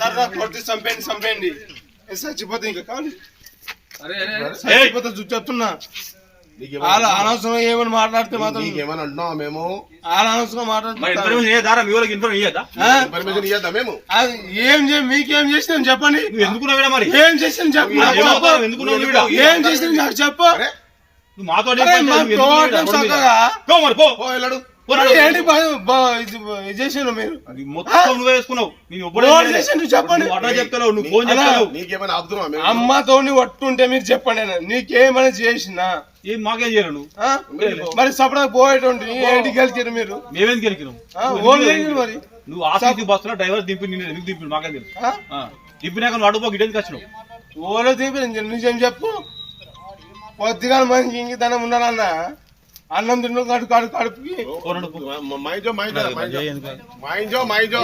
Sir నాకు కొట్టి చంపేయండి చంపేయండి చచ్చిపోతే ఇంకా కాదు. చచ్చిపోతే చెప్తున్నా అనవసరం ఏమని మాట్లాడితే మాత్రం నీకేమైనా అంటున్నావా మేము అనవసరం ఏం మీకేం చేసినాం చెప్పండి ఎందుకున్నావు ఏం చేసినాం చెప్పు ఏం చేసినాం చెప్పు నువ్వు మాతో మరి? అది మొత్తం నువ్వే వేసుకున్నావు. నేను చెప్పండి. అట్లా చెప్తావు నువ్వు ఫోన్ నీకేమైనా అమ్మతోని ఒట్టుంటే మీరు చెప్పండి. నీకేమైనా చేసినా? ఏం మాకేం చేయరు నువ్వు? మరి సపడా పోయేటువంటి ఏంటి గెలిచారు మీరు? మేమేం గెలికినాం మరి. నువ్వు ఆఫీస్కి బస్సులో డ్రైవర్ దింపి నిన్ను ఎందుకు దింపి మాకేం తెలుసు. దింపినాక నువ్వు అడుగు గిటెందుకు వచ్చినావు? ఓలో తీపి నిజం చెప్పు. కొద్దిగా మంచి ఇంకితనం ఉండాలన్న అన్నం తిన్న కడు కడు కడుపుకి. మైంజో మైంజో? మైంజో మైంజో